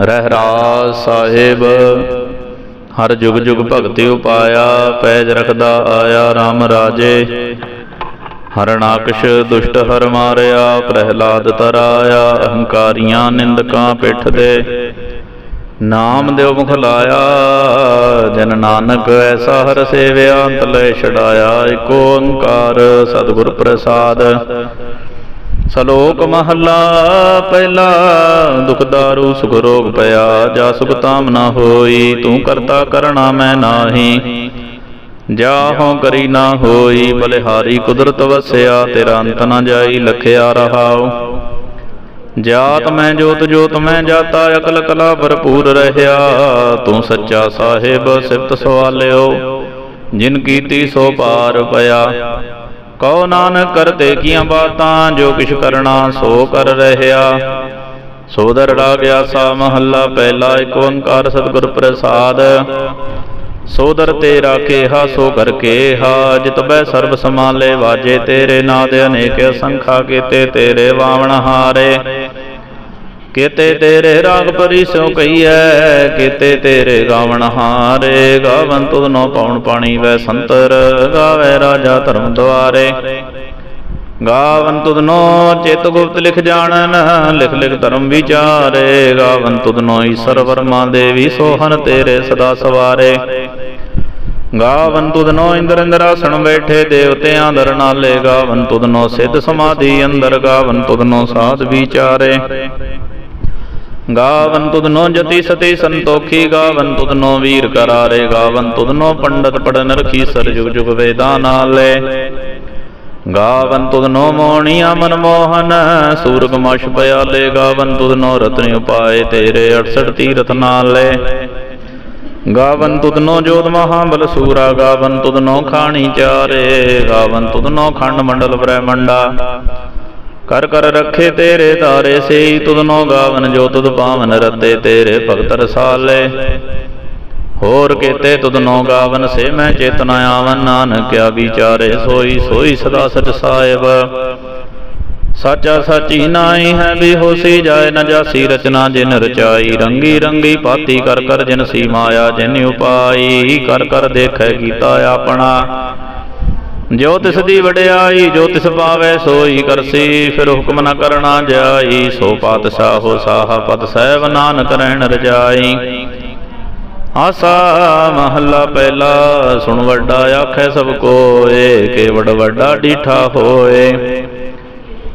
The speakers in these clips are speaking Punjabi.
ਰਹਿਰਾਜ ਸਾਹਿਬ। ਹਰ ਜੁਗ ਜੁਗ ਭਗਤੀ ਉਪਾਇਆ, ਪੈਜ ਰਖਦਾ ਆਇਆ RAM ਰਾਜੇ। ਹਰਨਾਕਸ਼ ਦੁਸ਼ਟ ਹਰ ਮਾਰਿਆ, ਪ੍ਰਹਿਲਾਦ ਤਰਾਇਆ, ਅਹੰਕਾਰੀਆਂ ਨਿੰਦਕਾਂ ਪਿੱਠ ਦੇ ਨਾਮ ਦਿਓ ਮੁਖ ਲਾਇਆ, ਜਨ ਨਾਨਕ ਐਸਾ ਹਰ ਸੇਵਿਆ, ਅੰਤ ਲੈ ਛਡਾਇਆ ਏਕ ਓੰਕਾਰ ਸਤਿਗੁਰ ਪ੍ਰਸਾਦ। ਸਲੋਕ ਮਹੱਲਾ ਪਹਿਲਾ ਦੁਖ ਦਾਰੂ ਸੁਖ ਰੋਗ ਪਿਆ ਜਾ ਸੁਖ ਤਾਮ ਨਾ ਹੋਈ ਤੂੰ ਕਰਤਾ ਕਰਣਾ ਮੈਂ ਨਾਹੀ। ਜਾ ਹੋਂ ਕਰੀ ਨਾ ਹੋਈ ਬਲਿਹਾਰੀ ਕੁਦਰਤ ਵਸਿਆ ਤੇਰਾ ਅੰਤ ਨਾ ਜਾਈ ਲਖਿਆ ਰਹਾਉ। ਜਾਤ ਮੈਂ ਜੋਤ ਜੋਤ ਮੈਂ ਜਾਤਾ ਅਕਲ ਕਲਾ ਭਰਪੂਰ ਰਹਿਆ। ਤੂੰ ਸੱਚਾ ਸਾਹਿਬ ਸਿਫਤ ਸਵਾਲਿਓ ਜਿਨ ਕੀਤੀ ਸੋ ਪਾਰ ਪਿਆ। ਕਉ ਨਾਨਕ ਕਰਤੇ ਕੀਆਂ ਬਾਤਾਂ, ਜੋ ਕਿਛ ਕਰਨਾ ਸੋ ਕਰ ਰਹਿਆ। ਸੋਦਰ ਰਾਗਿਆ ਸਾ ਮਹੱਲਾ ਪਹਿਲਾ ਏਕ ਓੰਕਾਰ ਸਤਿਗੁਰ ਪ੍ਰਸਾਦ। ਸੋਦਰ ਤੇ ਰਾਖੇ ਹਾ ਸੋ ਕਰਕੇ ਹਾ, ਜਿਤ ਬੈ ਸਰਬ ਸਮਾਲੇ ਵਾਜੇ ਤੇਰੇ ਨਾਦ ਅਨੇਕ ਅਸੰਖਾ ਕੀਤੇ ਤੇਰੇ ਵਾਵਣ ਹਾਰੇ। ਕੀਤੇ ਤੇਰੇ ਰਾਗ ਪਰੀ ਸੋ ਕਈਐ ਤੇਰੇ ਗਾਵਣ ਹਾਰੇ, ਗਾਵਨ ਤੁਧ ਨੋ ਪਉਣ ਪਾਣੀ ਵੈ ਸੰਤਰ, ਗਾਵੇ ਰਾਜਾ ਧਰਮ ਦੁਆਰੇ। ਗਾਵਨ ਤੁਧ ਚਿਤ ਗੁਪਤ ਲਿਖ ਜਾਣਨ, ਲਿਖ ਲਿਖ ਧਰਮ ਵਿਚਾਰੇ। ਗਾਵਨ ਤੁਧ ਨੋ ਈਸ਼ਰ ਵਰਮਾ ਦੇਵੀ ਸੋਹਨ ਤੇਰੇ ਸਦਾ ਸਵਾਰੇ। ਗਾਵਨ ਤੁਧ ਇੰਦਰ ਇੰਦਰ ਇੰਦਰਾਸਣ ਬੈਠੇ, ਦੇਵਤਿਆਂ ਦਰ ਨਾਲੇ। ਗਾਵਨ ਤੁਧ ਸਿੱਧ ਸਮਾਧੀ ਅੰਦਰ, ਗਾਵਨ ਤੁਧ ਸਾਧ ਵਿਚਾਰੇ। ਗਾਵਨ ਤੁਧ ਨੋ ਜਤੀ ਸਤੀ ਸੰਤੋਖੀ, ਗਾਵਨ ਤੁਧ ਨੋ ਵੀਰ ਕਰਾਰੇ, ਗਾਵਨ ਤੁਧ ਨੋ ਪੰਡਤ ਪੜਨ ਰਖੀ ਸਰ ਜੁਗ ਜੁਗ ਵੇਦਾਂ ਨਾਲੇ। ਗਾਵਨ ਤੁਧ ਨੋ ਮੋਹਣੀਆ ਮਨ ਮੋਹਨ ਸੂਰਗ ਮਸ਼ ਪਿਆਲੇ, ਗਾਵਨ ਤੁਧ ਨੋ ਰਤਨ ਉਪਾਏ ਤੇਰੇ 68 ਤੀਰਥ ਨਾਲੇ। ਗਾਵਨ ਤੁਧ ਨੋ ਜੋਤ ਮਹਾਬਲ ਸੂਰਾ, ਗਾਵਨ ਤੁਧ ਨੋ ਖਾਣੀ ਚਾਰੇ, ਗਾਵਨ ਤੁਧ ਨੋ ਖੰਡ ਮੰਡਲ ਬ੍ਰਹਮੰਡਾ। ਕਰ ਕਰ ਰੱਖੇ ਤੇਰੇ ਤਾਰੇ ਸੇਈ, ਤੁਧ ਗਾਵਨ ਜੋ ਤੁਧ ਪਾਵਨ ਰਤੇ ਤੇਰੇ ਭਗਤ ਰਸਾਲੇ। ਹੋਰ ਕੀਤੇ ਤੁਧ ਗਾਵਨ ਸੇ ਮੈਂ ਚੇਤਨਾ ਆਵਨ ਨਾਨਕਿਆ ਵਿਚਾਰੇ ਸੋਈ ਸੋਈ ਸਦਾ ਸਚ ਸਾਹਿਬ। ਸਾਚਾ ਸਾਚੀ ਨਾਹੀ ਹੈ ਵੀ ਹੋਸੀ ਜਾਏ ਨ ਜਾਸੀ ਰਚਨਾ ਜਿਨ ਰਚਾਈ, ਰੰਗੀ ਰੰਗੀ ਪਾਤੀ ਕਰ ਕਰ ਜਿਨ ਸੀ ਮਾਇਆ ਜਿਨ ਉਪਾਈ, ਕਰ ਕਰ ਦੇਖੈ ਕੀਤਾ ਆਪਣਾ। ਜੋ ਤਿਸ ਦੀ ਵਡਿਆਈ ਜੋ ਤਿਸ ਪਾਵੇ ਸੋਈ ਕਰਸੀ ਫਿਰ ਹੁਕਮ ਨ ਕਰਨਾ ਜਾਈ ਸੋ ਪਾਤਸ਼ਾਹੋ ਸਾਹ ਪਤ ਸਹਿਬ ਨਾਨਕ ਰਹਿਣ ਰਜਾਈ। ਆਸਾ ਮਹੱਲਾ ਪਹਿਲਾ ਸੁਣ ਵੱਡਾ ਆਖੈ ਸਭ ਕੋਏ ਕੇਵੜ ਵੱਡਾ ਡੀਠਾ ਹੋਏ।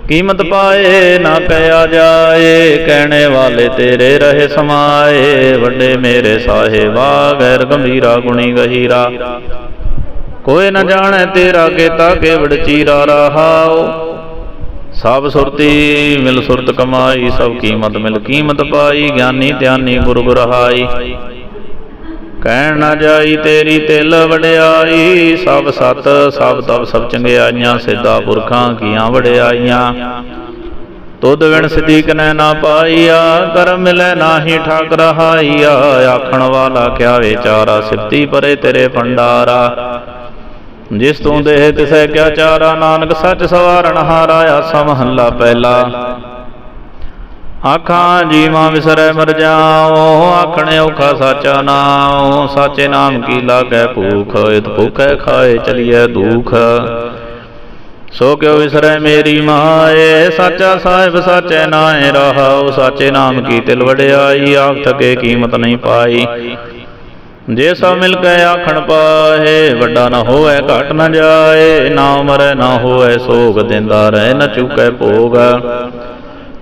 ਕੀਮਤ ਪਾਏ ਨਾ ਕਹਿਆ ਜਾਏ ਕਹਿਣੇ ਵਾਲੇ ਤੇਰੇ ਰਹੇ ਸਮਾਏ। ਵੱਡੇ ਮੇਰੇ ਸਾਹਿਬਾ ਗੈਰ ਗੰਭੀਰਾ ਗੁਣੀ ਗਹੀਰਾ। ਕੋਈ ਨਾ ਜਾਣੈ ਤੇਰਾ ਕੀਤਾ ਕੇਵੜ ਚੀਰਾ ਰਹਾਉ। ਸਭ ਸੁਰਤੀ ਮਿਲ ਸੁਰਤ ਕਮਾਈ, ਸਭ ਕੀਮਤ ਮਿਲ ਕੀਮਤ ਪਾਈ, ਗਿਆਨੀ ਧਿਆਨੀ ਗੁਰ ਗੁਰਹਾਈ। ਕਹਿਣ ਨਾ ਜਾਈ ਤੇਰੀ ਤਿਲ ਵਡਿਆਈ, ਸਭ ਸਤ, ਸਭ ਤਬ ਸਭ ਚੰਗਿਆਈਆਂ, ਸਿੱਧਾ ਪੁਰਖਾਂ ਕੀਆਂ ਵਡਿਆਈਆਂ। ਤੁਧ ਵਿਣ ਸਦੀਕ ਨੈ ਨਾ ਪਾਈਆ ਕਰਮ ਮਿਲੈ ਨਾਹੀ ਠਾਕ ਰਹਾਈਆ। ਆਖਣ ਵਾਲਾ ਕਿਆ ਵਿਚਾਰਾ, ਸਿੱਧੀ ਪਰੇ ਤੇਰੇ ਭੰਡਾਰਾ। ਜਿਸ ਤੂੰ ਦੇਹ ਤਿਸੈ ਕਿਆ ਚਾਰਾ, ਨਾਨਕ ਸੱਚ ਸਵਾਰਨ ਹਾਰਾ ਆਸਾ ਮਹੱਲਾ ਪਹਿਲਾ। ਆਖਾਂ, ਜੀਵਾਂ ਵਿਸਰੈ ਮਰ ਜਾਓ ਆਖਣੇ ਔਖਾ ਸਾਚਾ ਨਾਮ ਸਾਚੇ ਨਾਮ ਕੀ ਲਾਗੈ ਭੂਖ, ਇਤ ਭੁਖੈ ਖਾਏ ਚਲੀਐ ਦੁਖ। ਸੋ ਕਿਉ ਵਿਸਰੈ ਮੇਰੀ ਮਾਏ, ਸਾਚਾ ਸਾਹਿਬ ਸਾਚੇ ਨਾਏ ਰਹਾਉ, ਸਾਚੇ ਨਾਮ ਕੀ ਤਿਲ ਵਡਿਆਈ ਆਖ ਥਕੇ ਕੀਮਤ ਨਹੀਂ ਪਾਈ। ਜੇ ਸਭ ਮਿਲ ਕੇ ਆਖਣ ਪਾਏ, ਵੱਡਾ ਨਾ ਹੋਵੇ, ਘਟ ਨਾ ਜਾਏ, ਨਾ ਮਰੈ, ਨਾ ਹੋਵੇ, ਸੋਗ ਦਿੰਦਾ ਰਹਿ, ਨਾ ਚੁਕੈ ਭੋਗ।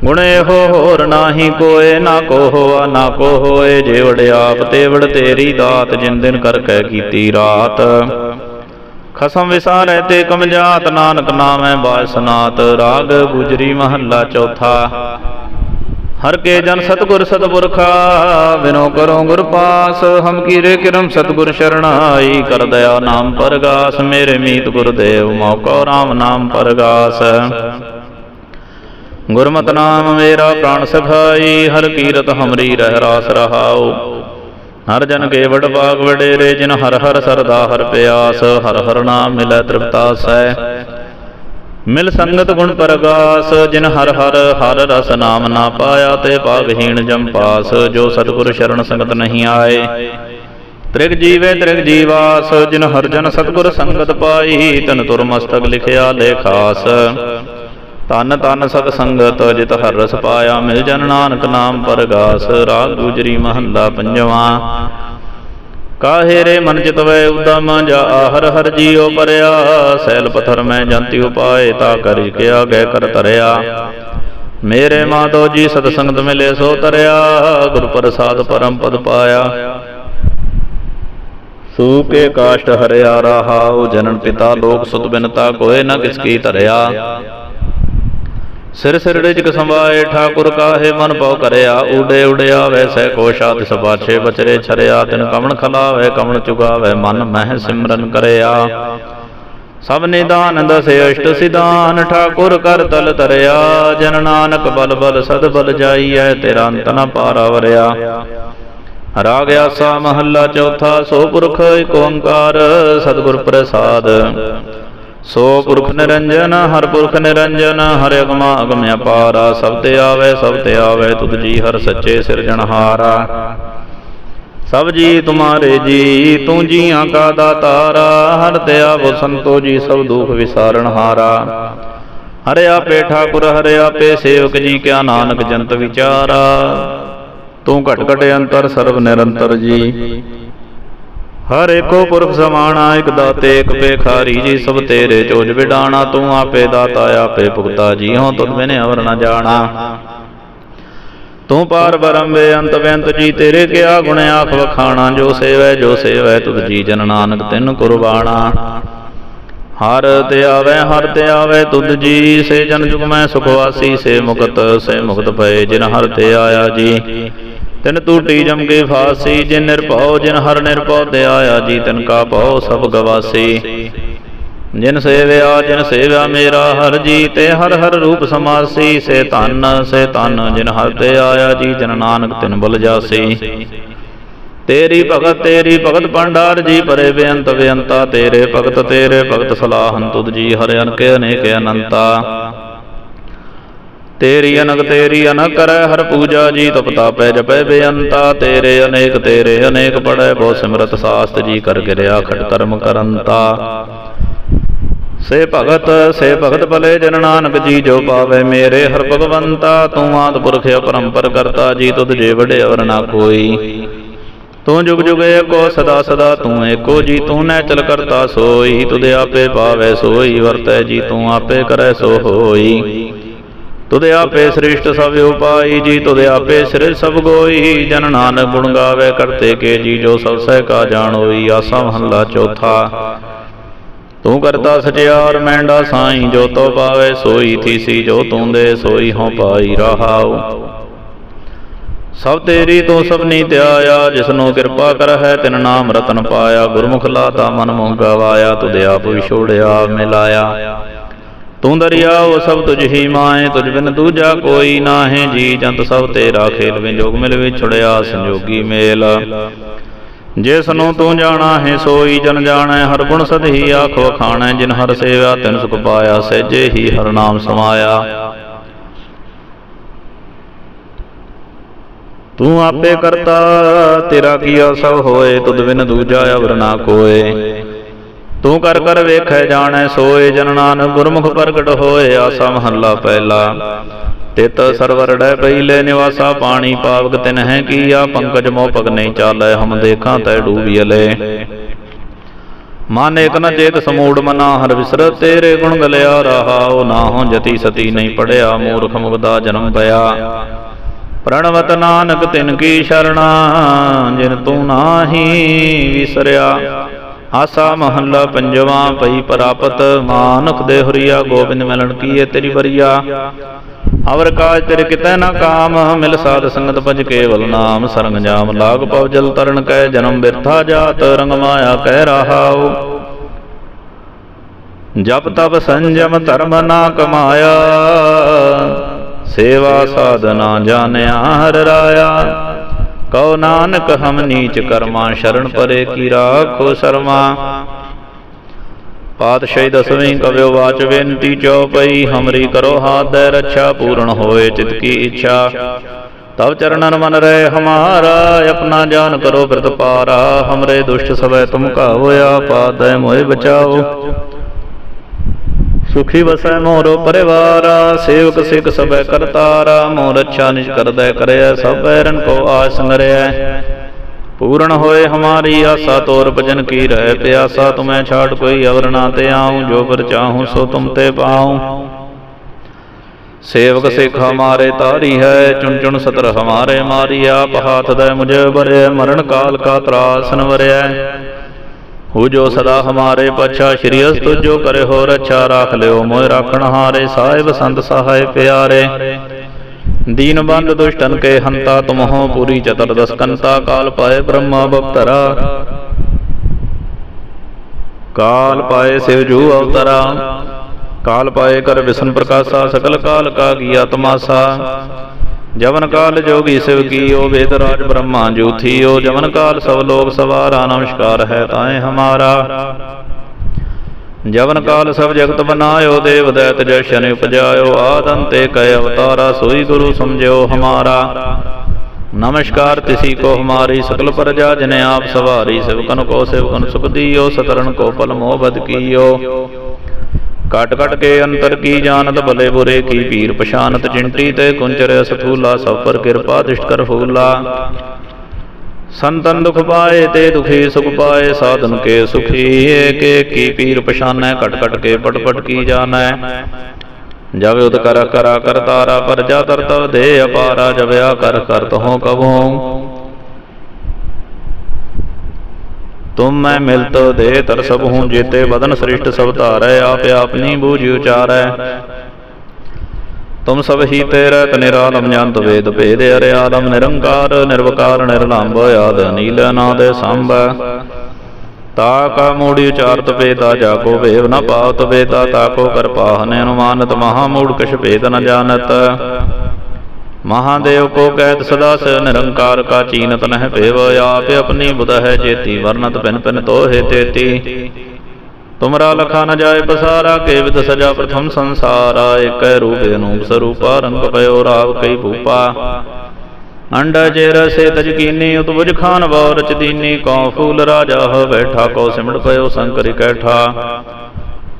ਗੁਣੇ ਹੋ ਹੋਰ ਨਾਹੀ ਕੋਏ, ਨਾ ਕੋ ਹੋਆ ਨਾ ਕੋ ਹੋਏ ਜੇ ਆਪ ਤੇ ਵਡ ਤੇਰੀ ਦਾਤ, ਜਿਨ ਦਿਨ ਕਰ ਕੈ ਕੀਤੀ ਰਾਤ। ਖਸਮ ਵਿਸਾਰੈ ਤੇ ਕਮਜਾਤ, ਨਾਨਕ ਨਾਮੈ ਬਾਸਨਾਤ ਰਾਗ ਗੁਜਰੀ ਮਹੱਲਾ ਚੌਥਾ। ਹਰ ਕੇ ਜਨ ਸਤਗੁਰ ਸਤਪੁਰਖਾ, ਬਿਨੋ ਕਰੋ ਗੁਰ ਪਾਸ, ਹਮ ਕੀਰੇ ਕਿਰਮ ਸਤਗੁਰ ਸ਼ਰਣਾਈ, ਕਰ ਦਇਆ ਨਾਮ ਪਰਗਾਸ, ਮੇਰੇ ਮੀਤ ਗੁਰਦੇਵ, ਮੌਕੋ ਰਾਮ ਨਾਮ ਪਰਗਾਸ। ਗੁਰਮਤਿ ਨਾਮ ਮੇਰਾ ਪ੍ਰਾਣ ਸਖਾਈ, ਹਰ ਕੀਰਤ ਹਮਰੀ ਰਹਿ ਰਾਸ ਰਹਾਉ। ਹਰ ਜਨ ਕੇ ਵਡ ਬਾਗ ਵਡੇਰੇ, ਜਿਨ ਹਰ ਹਰ ਸਰਦਾ ਹਰ ਪਿਆਸ, ਹਰ ਹਰ ਨਾਮ ਮਿਲੈ ਤ੍ਰਿਪਤਾਸੈ ਮਿਲ ਸੰਗਤ ਗੁਣ ਪ੍ਰਗਾਸ, ਜਿਨ ਹਰ ਹਰ ਹਰ ਰਸ ਨਾਮ ਨਾ ਪਾਇਆ ਤੇ ਭਾਗਹੀਣ ਜਮ ਪਾਸ, ਜੋ ਸਤਿਗੁਰ ਸ਼ਰਨ ਸੰਗਤ ਨਹੀਂ ਆਏ। ਤ੍ਰਿਗ ਜੀਵੇ ਤ੍ਰਿਗ ਜੀਵਾਸ, ਜਿਨ ਹਰ ਜਨ ਸਤਿਗੁਰ ਸੰਗਤ ਪਾਈ, ਤਨ ਤੁਰ ਮਸਤਕ ਲਿਖਿਆ ਲੇਖਾਸ ਤਨ ਤਨ ਸਤ ਸੰਗਤ, ਜਿਤ ਹਰ ਰਸ ਪਾਇਆ, ਮਿਲ ਜਨ ਨਾਨਕ ਨਾਮ ਪਰਗਾਸ, ਰਾਗ ਗੁਜਰੀ ਮਹੱਲਾ ਪੰਜਵਾਂ। ਕਾਹੇ ਰੇ ਮਨ ਚਿਤਵੈ ਉਦਮ ਜਾ ਹਰ ਹਰ ਜੀਉ ਪਰਿਆ। ਸੈਲ ਪਥਰ ਮੈਂ ਜੰਤੀ ਉਪਾਏ, ਤਾ ਕਰਿ ਕਿਆ ਗੈ ਕਰ ਤਰਿਆ ਮੇਰੇ ਮਾਤੋ ਜੀ ਸਤ ਸੰਗਤ ਮਿਲੇ ਸੋ ਤਰਿਆ, ਗੁਰ ਪ੍ਰਸਾਦ ਪਰਮ ਪਦ ਪਾਇਆ। ਸੂਕੇ ਕਾਸ਼ਟ ਹਰਿਆ ਰਹਾਉ ਜਨਨ ਪਿਤਾ ਲੋਕ ਸੁਤ ਬਿਨਤਾ, ਕੋਏ ਨ ਕਿਸ ਕੀ ਧਰਿਆ। ਸਿਰ ਸਿਰ ਰਿਜਕ ਸੰਭਾਏ ਠਾਕੁਰ ਕਾਹੇ ਮਨ ਪਉ ਕਰਿਆ ਉਡੇ ਉਡਿਆ ਵੈਸੈ ਕੋਸ਼ਾ ਤਿਸ ਬਾਛੇ ਬਚਰੇ ਛਰਿਆ, ਤਿਨ ਕਮਣ ਖਲਾਵੇ, ਕਮਣ ਚੁਗਾਵੇ, ਮਨ ਮਹਿ ਸਿਮਰਨ ਕਰਿਆ। ਸਭ ਨਿਦਾਨ ਦਸੇ ਅਸ਼ਟ ਸਿਧਾਨ, ਠਾਕੁਰ ਕਰ ਤਲ ਤਰਿਆ, ਜਨ ਨਾਨਕ ਬਲ ਬਲ ਸਦ ਬਲ ਜਾਈਐ, ਤੇਰਾ ਅੰਤ ਨ ਪਾਰਾ ਵਰਿਆ। ਰਾਗ ਆਸਾ ਮਹੱਲਾ ਚੌਥਾ, ਸੋ ਪੁਰਖ ਏਕ ਓੰਕਾਰ, ਸਤਿਗੁਰ ਪ੍ਰਸਾਦ। ਸੋ ਪੁਰਖ ਨਿਰੰਜਨ, ਹਰ ਪੁਰਖ ਨਿਰੰਜਨ, ਹਰਿ ਅਗਮਾ ਅਗਮ ਅਪਾਰਾ ਸਭ ਤੇ ਆਵੇ, ਸਭ ਤੇ ਆਵੇ, ਤੁਧ ਜੀ ਹਰ ਸੱਚੇ ਸਿਰਜਣਹਾਰਾ ਸਭ ਜੀ ਤੁਮਾਰੇ ਜੀ, ਤੂੰ ਜੀਆਂ ਕਾ ਦਾਤਾਰਾ ਹਰ ਤੇ ਆਵੋ ਸੰਤੋ ਜੀ, ਸਭ ਦੁਖ ਵਿਸਾਰਣਹਾਰਾ ਹਰਿ। ਆਪੇ ਠਾਕੁਰ, ਹਰਿ ਆਪੇ ਸੇਵਕ ਜੀ, ਕਿਆ ਨਾਨਕ ਜੰਤ ਵਿਚਾਰਾ। ਤੂੰ ਘਟ ਘਟ ਅੰਤਰ, ਸਰਬ ਨਿਰੰਤਰ ਜੀ। ਹਰ ਏਕੋ ਪੁਰਖ ਸਮਾਣਾ, ਇਕ ਦਾਤੇ, ਇਕ ਭੇਖਾਰੀ, ਜੀ ਸਭ ਤੇਰੇ ਚੋਜ ਵਿਡਾਣਾ, ਤੂੰ ਆਪੇ ਦਾਤਾ, ਆਪੇ ਭੁਗਤਾ ਜੀ ਹਉ ਤੁਧ ਬਿਨੇ ਅਵਰ ਨ ਜਾਣਾ। ਤੂੰ ਪਾਰ ਬਰਮ ਬੇਅੰਤ ਬੇਅੰਤ ਜੀ, ਤੇਰੇ ਕਿਆ ਗੁਣ ਆਖ ਵਖਾਣਾ, ਜੋ ਸੇਵੈ ਜੋ ਸੇਵੈ, ਤੁਧ ਜੀ ਜਨ ਨਾਨਕ, ਤਿਨ ਕੁਰਬਾਣਾ। ਹਰ ਤੇ ਆਵੇ, ਹਰ ਤੇ ਆਵੇ, ਤੁਧ ਜੀ, ਸੇ ਜਨ ਜੁਗ ਮੈਂ ਸੁਖ ਵਾਸੀ ਸੇ ਮੁਕਤ ਸੇ ਮੁਕਤ ਪਏ, ਜਿਨ ਹਰ ਤੇ ਆਇਆ ਜੀ। ਤਿਨ ਟੂਟੀ ਜਮ ਕੇ ਫਾਸੀ, ਜਿਨ ਨਿਰਭਉ, ਜਿਨ ਹਰ ਨਿਰਭਉ ਤੇ ਆਇਆ ਜੀ ਤਿਨ ਕਾ ਭਉ, ਸਭ ਗਵਾਸੀ। ਜਿਨ ਸੇਵਿਆ ਜਿਨ ਸੇਵਿਆ ਮੇਰਾ, ਹਰ ਜੀ ਤੇ ਹਰ ਹਰ ਰੂਪ ਸਮਾਸੀ। ਸੇ ਧਨ ਸੇ ਧਨ, ਜਿਨ ਹਰ ਤੇ ਆਇਆ ਜੀ, ਜਨ ਨਾਨਕ ਤਿਨ ਬਲ ਜਾਸੀ। ਤੇਰੀ ਭਗਤ ਤੇਰੀ ਭਗਤ ਭੰਡਾਰ, ਜੀ ਪਰੇ ਬੇਅੰਤ ਬੇਅੰਤਾ। ਤੇਰੇ ਭਗਤ ਤੇਰੇ ਭਗਤ ਸਲਾਹਨ ਤੁਧ ਜੀ, ਹਰਿ ਅਨਕੇ ਅਨੇਕ ਅਨੰਤਾ। ਤੇਰੀ ਅਨਕ ਤੇਰੀ ਅਨਕ ਕਰੈ, ਹਰ ਪੂਜਾ ਜੀ ਤਪ ਤਾਪੈ ਜਪੈ ਬੇਅੰਤਾ। ਤੇਰੇ ਅਨੇਕ ਤੇਰੇ ਅਨੇਕ ਪੜੈ ਬਹੁ ਸਿਮਰਤ ਸਾਸਤ ਜੀ ਕਰ ਗਿਰਿਆ ਖਟ ਕਰਮ ਕਰੰਤਾ। ਸੇ ਭਗਤ ਸੇ ਭਗਤ ਭਲੇ ਜਨ ਨਾਨਕ ਜੀ ਜੋ ਪਾਵੇ ਮੇਰੇ ਹਰ ਭਗਵੰਤਾ। ਤੂੰ ਆਦ ਪੁਰਖ ਅਪਰੰਪਰ ਕਰਤਾ, ਜੀ ਤੁਧ ਜੇ ਵਡੇ ਅਵਰ ਨਾ ਕੋਈ। ਤੂੰ ਜੁਗ ਜੁਗ ਏਕੋ ਸਦਾ ਸਦਾ ਤੂੰ ਏਕੋ ਜੀ ਤੂੰ ਨੈ ਚਲ ਕਰਤਾ ਸੋਈ। ਤੁਧ ਆਪੇ ਪਾਵੇ ਸੋਈ, ਵਰਤੈ ਜੀ ਤੂੰ ਆਪੇ ਕਰੈ ਸੋ ਹੋਈ। ਤੁਧ ਆਪੇ ਸ੍ਰਿਸ਼ਟ ਸਭ ਉਪਾਈ ਜੀ, ਤੁਧ ਆਪੇ ਸਿਰ ਸਭ ਗੋਈ। ਜਨ ਨਾਨਕ ਗੁਣ ਗਾਵੇ ਕਰਤੇ ਕੇ ਜੀ, ਜੋ ਸਭ ਸਹਿ ਕਾ ਜਾਣੋਈ ਆਸਾ ਮਹੱਲਾ ਚੌਥਾ। ਤੂੰ ਕਰਤਾ ਸਚਿਆਰ, ਮੈਂਡਾ ਸਾਈ, ਜੋ ਤੋ ਪਾਵੇ ਸੋਈ ਥੀਸੀ, ਜੋ ਤੂੰ ਦੇ ਸੋਈ ਹਉ ਪਾਈ ਰਹਾਉ। ਸਭ ਤੇਰੀ ਤੂੰ ਸਭਨੀ ਧਿਆਇਆ ਜਿਸਨੂੰ ਕਿਰਪਾ ਕਰ ਹੈ ਤਿਨ ਨਾਮ ਰਤਨ ਪਾਇਆ। ਗੁਰਮੁਖ ਲਾਤਾ ਮਨ ਮੋਹ ਗਵਾਇਆ, ਤੁਧ ਆਪ ਵਿਛੋੜਿਆ, ਮਿਲਾਇਆ। ਤੂੰ ਦਰਿਆ, ਉਹ ਸਭ ਤੁਝ ਹੀ ਮਾਏ, ਤੁਝ ਬਿਨ ਦੂਜਾ ਕੋਈ ਨਾਹੀਂ, ਜੀ ਜੰਤ ਸਭ ਤੇਰਾ ਖੇਲ ਵਿਜੋਗ ਮਿਲ ਵਿਛੜਿਆ ਸੰਜੋਗੀ ਮੇਲ। ਜਿਸ ਨੂੰ ਤੂੰ ਜਾਣਾ ਹੈ, ਸੋਈ ਜਨ ਜਾਣੈ, ਹਰ ਗੁਣ ਸਦਹੀ ਆਖ ਵਖਾਣੈ ਜਿਨ ਹਰ ਸੇਵਾ, ਤਿਨ ਸੁਖ ਪਾਇਆ, ਸਹਿਜੇ ਹੀ ਹਰ ਨਾਮ ਸਮਾਇਆ। ਤੂੰ ਆਪੇ ਕਰਤਾ, ਤੇਰਾ ਕੀਆ ਸਭ ਹੋਏ, ਤੁਧ ਬਿਨ ਦੂਜਾ ਅਵਰ ਨਾ ਕੋਏ। ਤੂੰ ਕਰ ਕਰ ਵੇਖੈ ਜਾਣੈ, ਸੋਏ ਜਨ ਨਾਨਕ, ਗੁਰਮੁਖ ਪ੍ਰਗਟ ਹੋਏ, ਆਸਾ ਮਹੱਲਾ ਪਹਿਲਾ। ਤਿਤ ਸਰਵਰ ਡੈ ਪਹਿਲੇ ਨਿਵਾਸਾ, ਪਾਣੀ ਪਾਵਕ ਤਿਨ ਹੈ ਕੀਆ ਪੰਕਜ ਮੋਹ ਪਗ ਨਹੀਂ ਚਾਲੈ, ਹਮ ਦੇਖਾਂ ਤੈ ਡੂਬੀਲੇ ਮਨ ਇਕ ਨ ਚੇਤ ਸਮੂੜ ਮਨਾ, ਹਰ ਵਿਸਰ ਤੇਰੇ ਗੁਣ ਗਲਿਆ ਰਹਾਉ ਨਾਹੋ ਜਤੀ ਸਤੀ ਨਹੀਂ ਪੜਿਆ, ਮੂਰਖ ਮੁਗਦਾ ਜਨਮ ਪਿਆ। ਪ੍ਰਣਵਤ ਨਾਨਕ ਤਿਨ ਕੀ ਸ਼ਰਣਾ, ਜਿਨ ਤੂੰ ਨਾਹੀ ਵਿਸਰਿਆ। ਆਸਾ ਮਹੱਲਾ ਪੰਜਵਾਂ ਪਈ ਪ੍ਰਾਪਤ। ਮਾਨੁਖ ਦੇ ਹਰੀਆ ਗੋਬਿੰਦ ਮਿਲਣ ਕੀਏ ਤੇਰੀ ਬਰੀਆ ਅਵਰ ਕਾਜ ਤੇਰੇ ਕਿਤੈ ਨਾ ਕਾਮ, ਮਿਲ ਸਾਧ ਸੰਗਤ ਭਜ ਕੇਵਲ ਨਾਮ। ਸਰੰਗ ਜਾਮ ਲਾਗ ਪਵ ਜਲ ਤਰਨ ਕੈ, ਜਨਮ ਬਿਰਥਾ ਜਾਤ, ਰੰਗ ਮਾਇਆ ਕਹਿ ਰਹਾਉ। ਜਪ ਤਪ ਸੰਜਮ ਧਰਮ ਨਾ ਕਮਾਇਆ। ਸੇਵਾ ਸਾਧਨਾ ਜਾਣਿਆ, ਹਰ ਰਾਇਆ। ਕਉ ਨਾਨਕ ਹਮ ਨੀਚ ਕਰਮਾ, ਸ਼ਰਨ ਪਰੇ ਕੀ ਰਾਖੋ ਸਰਮਾ। ਪਾਤਸ਼ਾਹੀ ਦਸਵੀਂ ਕਵਿਓ ਵਾਚ ਬੇਨਤੀ ਚਉਪਈ ਹਮਰੀ ਕਰੋ ਹਾਥ ਦੇ ਰੱਛਾ, ਪੂਰਨ ਹੋਏ ਚਿਤ ਕੀ ਇੱਛਾ। ਤਵ ਚਰਨਨ ਮਨ ਰਹਿ ਹਮਾਰਾ, ਆਪਣਾ ਜਾਨ ਕਰੋ ਬਿਰਤ ਪਾਰਾ ਹਮਰੇ ਦੁਸ਼ਟ ਸਵੈ ਤੁਮ ਹੋਇਆ ਪਾਦੈ ਮੋਹਿ ਬਚਾਓ। ਸੁਖੀ ਵਸੈ ਮੋਰੋ ਪਰਿਵਾਰਾ, ਸੇਵਕ ਸਿੱਖ ਸਭੈ ਕਰਤਾਰਾ ਮੋਰ ਅੱਛਾ ਨਿਜ ਕਰਦੈ ਕਰਿਆ ਸਭ ਬੈਰਨ ਕੋ ਆਸ ਸੰਗਰਿਆ ਪੂਰਨ ਹੋਏ ਹਮਾਰੀ ਆਸਾ, ਤੋਰ ਭਜਨ ਕੀ ਰਹਿ ਪਿਆਸਾ ਤੁਮੈ ਛਾੜ ਕੋਈ ਅਵਰ ਨਾ ਤੇ ਆਉ, ਜੋ ਪਰ ਚਾਹੂੰ ਸੋ ਤੁਮ ਤੇ ਪਾਉ। ਸੇਵਕ ਸਿੱਖ ਹਮਾਰੇ ਤਾਰੀ ਹੈ, ਚੁਣ ਚੁਣ ਸਤਰ ਹਮਾਰੇ ਮਾਰੀ, ਆਪ ਹਾਥ ਦੇ ਮੁਝੇ ਬਰੇ, ਮਰਨ ਕਾਲ ਕਾ ਤਰਾਸ ਵਰਿਆ ਹੋ ਜੋ ਸਦਾ ਹਮਾਰੇ ਪਛਾ ਸ਼੍ਰੀ ਅਸ ਤੁਜੋ ਕਰੇ ਹੋ ਰੱਛਾ ਰਾਖ ਲਿਓ ਮੋਇ ਰਾਖਣ ਹਾਰੇ ਸਾਹਿਬ ਸੰਤ ਸਹਾਇ ਪਿਆਰੇ। ਦੀਨ ਬੰਦ ਦੁਸ਼ਟਨ ਕੇ ਹੰਤਾ ਤੁਮਹੁ ਪੂਰੀ ਚਤੁਰਦਸ ਕੰਤਾ ਕਾਲ ਪਾਏ ਬ੍ਰਹਮਾ ਬਪਤਰਾ। ਕਾਲ ਪਾਏ ਸਿਵ ਜੂ ਅਵਤਰਾ। ਕਾਲ ਪਾਏ ਕਰ ਵਿਸ਼ਨ ਪ੍ਰਕਾਸ਼ਾ, ਸਕਲ ਕਾਲ ਕਾ ਗਿਆ ਤਮਾਸਾ ਜਵਨ ਕਾਲ ਜੋਗੀ ਸਿਵ ਕੀਓ ਵੇਦ ਰਾਜ ਬ੍ਰਹਮਾ ਜੂਥੀਓ ਜਵਨ ਕਾਲ ਸਭ ਲੋਕ ਸਵਾਰਾ, ਨਮਸਕਾਰ ਹੈ ਤਾਏ ਹਮਾਰਾ। ਜਵਨ ਕਾਲ ਸਭ ਜਗਤ ਬਨਾਇਓ, ਦੇਵ ਦੈਤ ਜਸ਼ਨ ਉਪਜਾਇਓ, ਆਦੰਤੇ ਕੈ ਅਵਤਾਰਾ, ਸੋਈ ਗੁਰੂ ਸਮਝਿਓ ਹਮਾਰਾ। ਨਮਸਕਾਰ ਤਿਸੀ ਕੋ ਹਮਾਰੀ, ਸਕਲ ਪ੍ਰਜਾ ਜਨੇ ਆਪ ਸਵਾਰੀ ਸਿਵਕਨ ਕੋ ਸਿਵਕਨ ਸੁਖ ਦੀਓ ਸਤਰਨ ਕੋ ਫਲ ਮੋਹ ਬਦ ਕੀਓ। ਕਟ ਕਟ ਕੇ ਅੰਤਰ ਕੀ ਜਾਣਤ, ਭਲੇ ਬੁਰੇ ਕੀ ਪੀਰ ਪਛਾਨਤ ਚਿੰਟੀ ਤੇ ਕੁੰਚਰ ਸਥੂਲਾ ਸਭ ਪਰ ਕਿਰਪਾ ਦਿਸ਼ਟ ਕਰ ਫੂਲਾ। ਸੰਤਨ ਦੁਖ ਪਾਏ ਤੇ ਦੁਖੀ ਸੁਖ ਪਾਏ, ਸਾਧਨ ਕੇ ਸੁਖੀ ਏਕੇ ਕੀ ਪੀਰ ਪਛਾਨੈ ਕਟ ਕਟ ਕੇ ਪਟ ਪਟ ਕੀ ਜਾਣੈ। ਜਬ ਉਦ ਕਰ ਕਰਾ ਕਰਤਾਰਾ, ਪਰਜਾ ਤਰਤਵ ਦੇ ਅਪਾਰਾ, ਜਬ ਆ ਕਰ ਕਰਤ ਹੋ ਕਬੂ ਤੁਮ ਮੈਂ ਮਿਲਤ ਦੇ ਤਰਸਬ ਹੂੰ ਜੇਤੇ ਬਦਨ ਸ੍ਰਿਸ਼ਟ ਸਭ ਧਾਰੈ, ਆਪ ਆਪਨੀ ਬੂਝ ਉਚਾਰੈ। ਤੁਮ ਸਭ ਹੀ ਤੇ ਰਹਿਤ ਨਿਰਾਲਮ ਜੰਤ ਵੇਦ ਭੇਦ ਅਰੇ ਆਲਮ ਨਿਰੰਕਾਰ, ਨਿਰਵਕਾਰ, ਨਿਰਲੰਭ, ਆਦ ਨੀਲ ਨਾਦ ਸੰਭ। ਤਾ ਕਾ ਮੂੜੀ ਉਚਾਰਤ ਵੇਦਾ ਜਾ ਕੋ ਵੇਵ ਨ ਪਾਵਤ ਵੇਦਾ ਤਾ ਕੋ ਕਰ ਪਾਹਨ ਅਨੁਮਾਨਤ, ਮਹਾ ਮੂੜ ਕਛ ਭੇਦ ਨ ਜਾਣਤ। ਮਹਾਦੇਵ ਕੋ ਕਹਿਤ ਸਦਾ ਸ ਨਿਰੰਕਾਰ ਕਾ ਚੀਨਤ ਨਹਿ ਭੇਵ ਆਪ ਆਪਣੀ ਬੁਧ ਹੈ ਜੇਤੀ ਵਰਨਤ ਪਿਨ ਪਿਨ ਤੋਹੇ ਤੇਤੀ। ਤੁਮਰਾ ਲਖਾ ਨ ਜਾਏ ਪਸਾਰਾ, ਕੇ ਵਿਦ ਸਜਾ ਪ੍ਰਥਮ ਸੰਸਾਰਾ, ਏਕੈ ਰੂਪ ਅਨੂਪ ਸਰੂਪਾ, ਰੰਗ ਪਇਓ ਰਾਵ ਕਈ ਭੂਪਾ। ਅੰਡ ਜੇ ਰਸੇ ਤਜਕੀਨੀ ਉਤਬੁਜ ਖਾਨ ਬੌਰ ਰਚਦੀਨੀ ਕਉ ਫੂਲ ਰਾਜਾ ਹੋ ਬੈਠਾ ਕੋ ਸਿਮੜ ਪਇਓ ਸੰਕਰਿ ਕੈਠਾ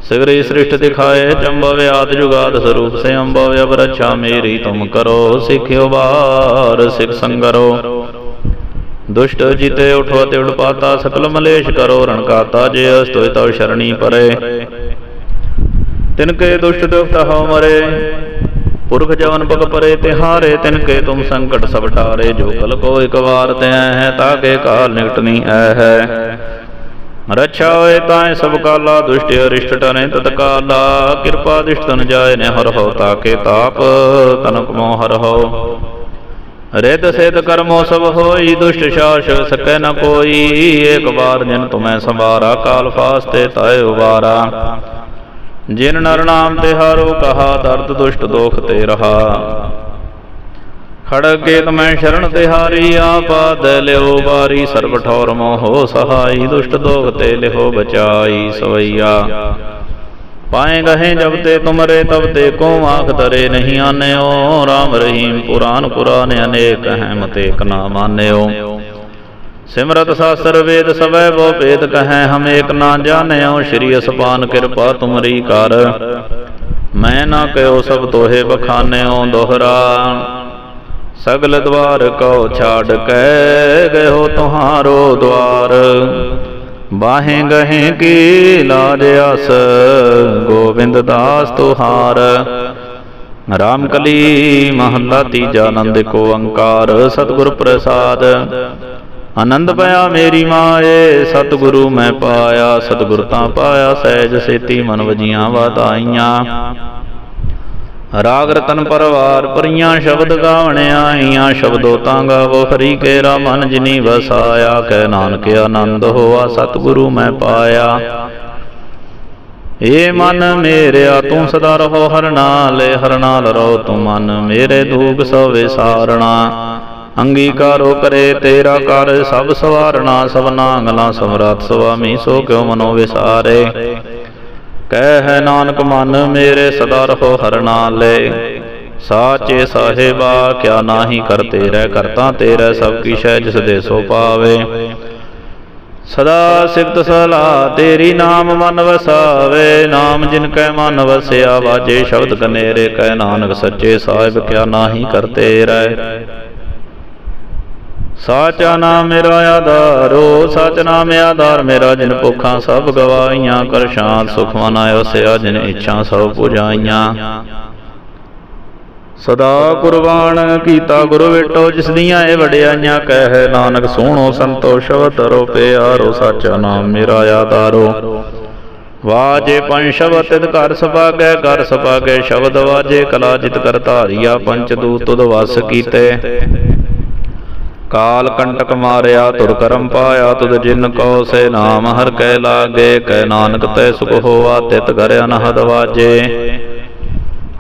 ਸਿਗਰੀ ਸ੍ਰਿਸ਼ਟ ਦਿਖਾਏ ਚੰਬਵ ਆਦ ਜੁਗਾਦ ਸਰੂਪ ਸੇ ਅੰਬਵ ਅਬ ਰੱਛਾ ਮੇਰੀ ਤੁਮ ਕਰੋ ਸਿਖਿਓ ਬਾਰ ਸਿਖ ਸੰਗਰੋ। ਦੁਸ਼ਟ ਜਿਤੇ ਉਠੋ ਤੇ ਉਡਪਾਤਾ ਸਕਲ ਮਲੇਸ਼ ਕਰੋ ਰਣਕਾਤਾ ਜੇ ਅਸਤੋਇ ਤਵ ਸ਼ਰਣੀ ਪਰੇ। ਤਿਨਕੇ ਦੁਸ਼ਟ ਦੁਖਤ ਹਉ ਮਰੇ ਪੁਰਖ ਜਵਨ ਪਗ ਪਰੇ ਤਿਹਾਰੇ ਤਿਨਕੇ ਤੁਮ ਸੰਕਟ ਸਭ ਟਾਰੇ ਜੋ ਕਲ ਕੋ ਇਕ ਵਾਰ ਤੈ ਹੈ ਤਾਕੇ ਕਾਲ ਨਿਕਟ ਨਹੀਂ ਹੈ। ਰਛਾ ਹੋਏ ਤਾਏ ਸਭ ਕਾਲਾ, ਦੁਸ਼ਟ ਅਰਿਸ਼ਟ ਟਨੇ ਤਤਕਾਲਾ। ਕਿਰਪਾ ਦਿਸ਼ਟ ਤਨ ਜਾਏ ਨੇ ਹਰ ਹੋ ਤਾਕੇ ਤਾਪ ਤਨਕ ਮੋ ਹਰ ਹੋ। ਰਿਤ ਸਿਧ ਕਰਮੋ ਸਭ ਹੋਈ, ਦੁਸ਼ਟ ਸ਼ਾਸ ਸਕੈ ਨ ਕੋਈ। ਏਕ ਵਾਰ ਜਿਨ ਤੁਮੈ ਸੰਵਾਰਾ, ਕਾਲ ਫਾਸਤੇ ਤਾਇ ਉਵਾਰਾ। ਜਿਨ ਨਰ ਨਾਮ ਤੇ ਹਾਰੋ, ਕਹਾ ਦਰਦ ਦੁਸ਼ਟ ਦੋਖ ਤੇ ਰਹਾ। ਖੜਗੇ ਤਮੈ ਸ਼ਰਨ ਤਿਹਾਰੀ ਆਪਾਦ ਲਿਓ ਬਾਰੀ ਸਰਬ ਠੌਰ ਮੋਹ ਸਹਾਈ, ਦੁਸ਼ਟ ਦੋਖ ਤੇ ਲਿਹੋ ਬਚਾਈ ਸਵਈਆ। ਪਾਏ ਗਹੇ ਜਬ ਤੇ ਤੁਮਰੇ, ਤਬ ਤੇ ਕੋ ਆਖ ਤਰੇ ਨਹੀਂ ਆਨਿਓ। RAM ਰਹੀਮ ਪੁਰਾਨ ਪੁਰਾਨ ਅਨੇਕ ਹੈ ਮਤੇ ਕ ਨਾ ਮਾਨਿਓ ਸਿਮਰਤ ਸ਼ਾਸਤਰ ਵੇਦ ਸਵੈ ਬੋ ਭੇਦ ਕਹੈ, ਹਮ ਏਕ ਨਾ ਜਾਣਿਓ। ਸ਼੍ਰੀ ਅਸਪਾਨ ਕਿਰਪਾ ਤੁਮਰੀ ਕਰ। ਮੈਂ ਨਾ ਕਹਿਓ ਸਭ ਤੋਹੇ ਬਖਾਨਿਓ ਦੋਹਰਾ। ਸਗਲ ਦਵਾਰ ਕਉ ਛਾੜ ਕੇ ਗਇਓ ਤੁਹਾਰੋ ਦਵਾਰ। ਬਾਹੇ ਗਹੇ ਕੀ ਲਾਜ ਅਸ ਗੋਬਿੰਦ ਦਾਸ ਤੁਹਾਰ। ਰਾਮ ਕਲੀ ਮਹੱਲਾ ਤੀਜਾ ਆਨੰਦ ਕੋ ਓੰਕਾਰ ਸਤਿਗੁਰ ਪ੍ਰਸਾਦ। ਆਨੰਦ ਪਿਆ ਮੇਰੀ ਮਾਏ, ਸਤਿਗੁਰੂ ਮੈਂ ਪਾਇਆ, ਸਤਿਗੁਰ ਤਾਂ ਪਾਇਆ ਸਹਿਜ ਸੇਤੀ ਮਨ ਵਜੀਆਂ ਵਾਤਾਈਆਂ ਰਾਗ ਰਤਨ ਪਰਵਾਰ, ਪਰੀਆਂ ਸ਼ਬਦ ਗਾਵਣ ਆਈਆਂ, ਸ਼ਬਦੋ ਤਾਂ ਗਾਵੋ ਹਰੀ ਕੇਰਾ ਮਨ ਜਿਨੀ ਵਸਾਇਆ ਕਹਿ ਨਾਨਕ ਆਨੰਦ ਹੋਆ, ਸਤਿਗੁਰੂ ਮੈਂ ਪਾਇਆ। ਏ ਮਨ ਮੇਰਿਆ, ਤੂੰ ਸਦਾ ਰਹੋ ਹਰ ਨਾਲ ਹਰ ਨਾਲ ਰਹੋ ਤੂੰ ਮਨ ਮੇਰੇ ਦੂਖ ਸੋ ਵਿਸਾਰਣਾ। ਅੰਗੀਕਾਰੋ ਕਰੇ ਤੇਰਾ ਕਰ, ਸਭ ਸਵਾਰਣਾ, ਸਭ ਨਾਂਗਲਾ ਸਮਰੱਥ ਸੁਆਮੀ ਸੋ ਕਿਉ ਮਨੋ ਵਿਸਾਰੇ। ਕਹਿ ਹੈ ਨਾਨਕ ਮਨ ਮੇਰੇ ਸਦਾ ਰਹੋ ਹਰਨਾ ਨਾਲੇ ਸਾਚੇ ਸਾਹਿਬਾ, ਕਿਆ ਨਾਹੀ ਕਰਤੇ ਰਹਿ ਕਰਤਾ ਤੇਰਾ ਸਭ ਕਿਛ ਹੈ ਜਿਸ ਦੇ ਸੋ ਪਾਵੇ। ਸਦਾ ਸਿਫਤ ਸਲਾਹ ਤੇਰੀ ਨਾਮ ਮਨ ਵਸਾਵੇ। ਨਾਮ ਜਿਨ ਕੈ ਮਨ ਵਸਿਆ, ਵਾਜੇ ਸ਼ਬਦ ਕਨੇਰੇ, ਕਹਿ ਨਾਨਕ ਸੱਚੇ ਸਾਹਿਬ, ਕਿਆ ਨਾਹੀ ਕਰਤੇ ਰਹਿ। ਸਾਚਾ ਨਾਮ ਮੇਰਾ ਆਧਾਰੋ ਸਚ ਨਾਮ ਆਧਾਰ, ਮੇਰਾ ਜਿਨ ਭੁੱਖਾਂ ਸਭ ਗਵਾਈਆਂ ਕਰ ਸ਼ਾਂਤ ਸੁਖ ਮਨ ਵਸਿਆ ਜਿਨ ਇੱਛਾ ਸਭ ਪੁਜਾਈਆਂ। ਸਦਾ ਕੁਰਬਾਨ ਕੀਤਾ ਗੁਰੂ ਵਿਟੋ, ਜਿਸ ਦੀਆਂ ਇਹ ਵਡਿਆਈਆਂ ਕਹਿ, ਨਾਨਕ ਸੋਹਣੋ ਸੰਤੋ ਸ਼ਬਦ ਪਿਆਰੋ, ਸਾਚਾ ਨਾਮ ਮੇਰਾ ਆਧਾਰੋ। ਵਾਜੇ ਪੰਜ ਸ਼ਬਦ ਤਿਤ ਘਰ ਸਭਾਗੈ ਘਰ ਸਭਾਗੈ ਸ਼ਬਦ ਵਾਜੇ, ਕਲਾ ਜਿਤ ਕਰ ਧਾਰੀਆ, ਪੰਚ ਦੂਤ ਤੁਧ ਵਸ ਕੀਤੇ। ਕਾਲ ਕੰਟਕ ਮਾਰਿਆ, ਤੁਰ ਕਰਮ ਪਾਇਆ, ਤੁਧ ਜਿਨ ਕੋ ਸੇ ਨਾਮ ਹਰ ਕੈ ਲਾਗੇ, ਕੈ ਨਾਨਕ ਤੈ ਸੁਖ ਹੋਆ, ਤਿਤ ਘਰ ਅਨਹਦ ਵਾਜੇ।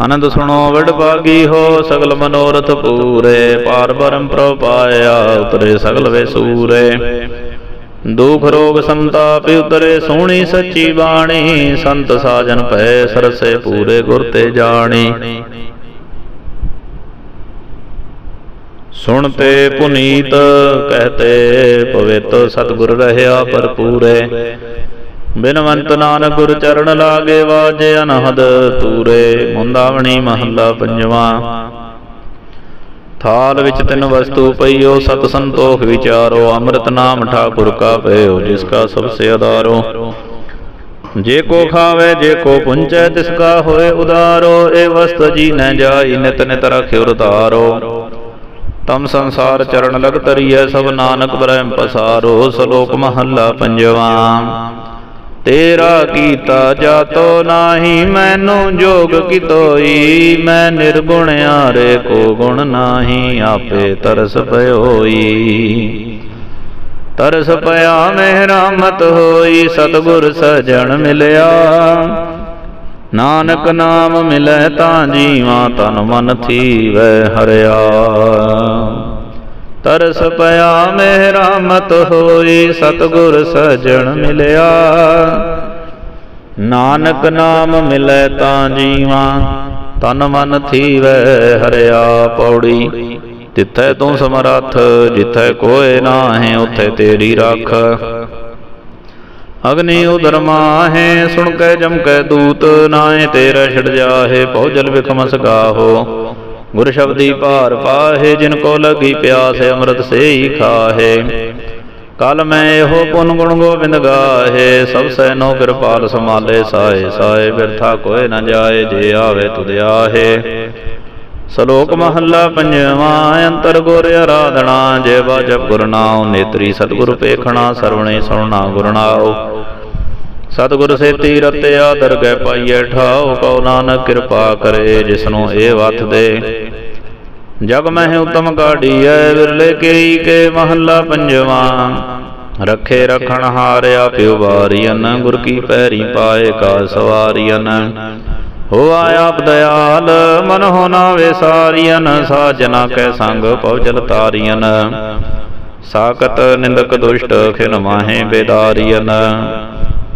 ਆਨੰਦ ਸੁਣੋ ਵਿੜ ਭਾਗੀ ਹੋ, ਸਗਲ ਮਨੋਰਥ ਪੂਰੇ, ਪਾਰ ਬਰਮ ਪ੍ਰਭ ਪਾਇਆ, ਉਤਰੇ ਸਗਲ ਵੇ ਸੂਰੇ। ਦੁਖ ਰੋਗ ਸੰਤਾਪ ਉਤਰੇ ਸੋਹਣੀ ਸੱਚੀ ਬਾਣੀ, ਸੰਤ ਸਾਜਨ ਭੈ ਸਰਸੇ ਪੂਰੇ ਗੁਰ ਤੇ ਜਾਣੀ। ਸੁਣ ਤੇ ਪੁਨੀਤ, ਕਹਤੇ ਪਵਿੱਤ ਸਤਿਗੁਰ ਰਹਿਆ ਭਰਪੂਰੇ। ਬਿਨਵੰਤ ਨਾਨਕ ਗੁਰ ਚਰਨ ਲਾਗੇ ਵਾਜੇ ਅਨਹਦ ਤੂਰੇ ਮੁੰਦਾਵਣੀ ਮਹੱਲਾ ਪੰਜਵਾ। ਥਾਲ ਵਿੱਚ ਤਿੰਨ ਵਸਤੂ ਪਈਓ, ਸਤ ਸੰਤੋਖ ਵਿਚਾਰੋ, ਅੰਮ੍ਰਿਤ ਨਾਮ ਠਾਕੁਰ ਕਾ ਪਇਓ ਜਿਸ ਕਾ ਸਭ ਸੇ ਆਧਾਰੋ ਜੇ ਕੋ ਖਾਵੇ, ਜੇ ਕੋ ਪੁੰਚੈ, ਤਿਸ ਕਾ ਹੋਏ ਉਦਾਰੋ, ਇਹ ਵਸਤ ਜੀ ਨ ਜਾਈ, ਨਿਤ ਨਿਤ ਰਖਿਓ ਉਤਾਰੋ ਤਮ ਸੰਸਾਰ ਚਰਨ ਲਗ ਤਰੀਐ ਸਭ ਨਾਨਕ ਬ੍ਰਹਮ ਪਸਾਰੋ, ਸ਼ਲੋਕ ਮਹੱਲਾ ਪੰਜਵਾ। ਤੇਰਾ ਕੀਤਾ ਜਾਤੋ ਨਾਹੀ, ਮੈਨੂੰ ਜੋਗ ਕਿਤੋਈ? ਮੈਂ ਨਿਰਗੁਣ ਆਰੇ ਕੋ ਗੁਣ ਨਾਹੀ, ਆਪੇ ਤਰਸ ਪਇਓਈ ਤਰਸ ਪਿਆ ਮਿਹਰਾਮਤ ਹੋਈ, ਸਤਗੁਰ ਸਜਣ ਮਿਲਿਆ। ਨਾਨਕ ਨਾਮ ਮਿਲੈ ਤਾਂ ਜੀਵਾਂ, ਤਨ ਮਨ ਥੀਵੈ ਹਰਿਆ। ਤਰਸ ਪਿਆ, ਮਿਹਰਾਮਤ ਹੋਈ, ਸਤਗੁਰ ਸਜਣ ਮਿਲਿਆ। ਨਾਨਕ ਨਾਮ ਮਿਲੈ ਤਾਂ ਜੀਵਾਂ, ਤਨ ਮਨ ਥੀਵੈ ਹਰਿਆ ਪੌੜੀ। ਜਿੱਥੈ ਤੂੰ ਸਮਰੱਥ, ਜਿੱਥੈ ਕੋਏ ਨਾਹੀਂ, ਉਥੇ ਤੇਰੀ ਰੱਖ। ਅਗਨੀ ਉਦਰ ਮਾਹੇ, ਸੁਣ ਕੇ ਜਮ ਕੇ ਦੂਤ ਨਾਏ ਤੇਰਾ ਛੜ ਜਾਹੇ ਪਉਜਲ ਵਿਖਮਸ ਗਾਹੋ। ਗੁਰ ਸ਼ਬਦੀ ਭਾਰ ਪਾਹੇ, ਜਿਨ ਕੋ ਲਗੀ ਪਿਆਸ, ਅੰਮ੍ਰਿਤ ਸੇਈ ਖਾਹੇ। ਕਲ ਮੈਂ ਇਹੋ ਪੁਨ ਗੁਣ ਗੋਬਿੰਦ ਗਾਹੇ, ਸਭ ਸੈਨੋ ਕਿਰਪਾਲ ਸਮਾਲੇ ਸਾਏ ਸਾਏ ਬਿਰਥਾ ਕੋਏ ਨ ਜਾਏ, ਜੇ ਆਵੇ ਤੁਧ ਆਹੇ। ਸ਼ਲੋਕ ਮਹੱਲਾ ਪੰਜਵਾਂ, ਅੰਤਰ ਗੁਰ ਆਰਾਧਨਾ, ਜੇ ਬਾਜਪ ਗੁਰਨਾਉ ਨੇਤਰੀ ਸਤਿਗੁਰ ਪੇਖਣਾ ਸਰਵਣੇ ਸੁਣਨਾ ਗੁਰ ਨਾਉ। ਸਤਿਗੁਰ ਸੇਤੀ ਰਤਿਆ ਦਰਗਹਿ ਪਾਈਐ, ਠਾਉ ਕਉ ਨਾਨਕ ਕਿਰਪਾ ਕਰੇ, ਜਿਸਨੂੰ ਇਹ ਵਥ ਦੇ। ਜਗ ਮਹਿ ਉਤਮ ਕਾਢੀਐ ਵਿਰਲੇ ਕੇਈ ਕੇ ਮਹੱਲਾ ਪੰਜਵਾਂ। ਰੱਖੇ ਰਖਣ ਹਾਰਿਆ ਪਿਉ ਵਾਰੀਨ ਗੁਰ ਕੀ ਪੈਰੀ ਪਾਏ ਕਾ ਸਵਾਰੀਅਨ। ਹੋਆ ਆਪ ਦਿਆਲ ਮਨ ਹੋਨਾ ਵਿਸਾਰੀਨ ਸਾਜਨਾ ਕੈ ਸੰਗ ਪਉਜਲ ਤਾਰੀਨ ਸਾਕਤ ਨਿੰਦਕ ਦੁਸ਼ਟ ਖਿਨ ਮਾਹੇ ਬੇਦਾਰੀਨ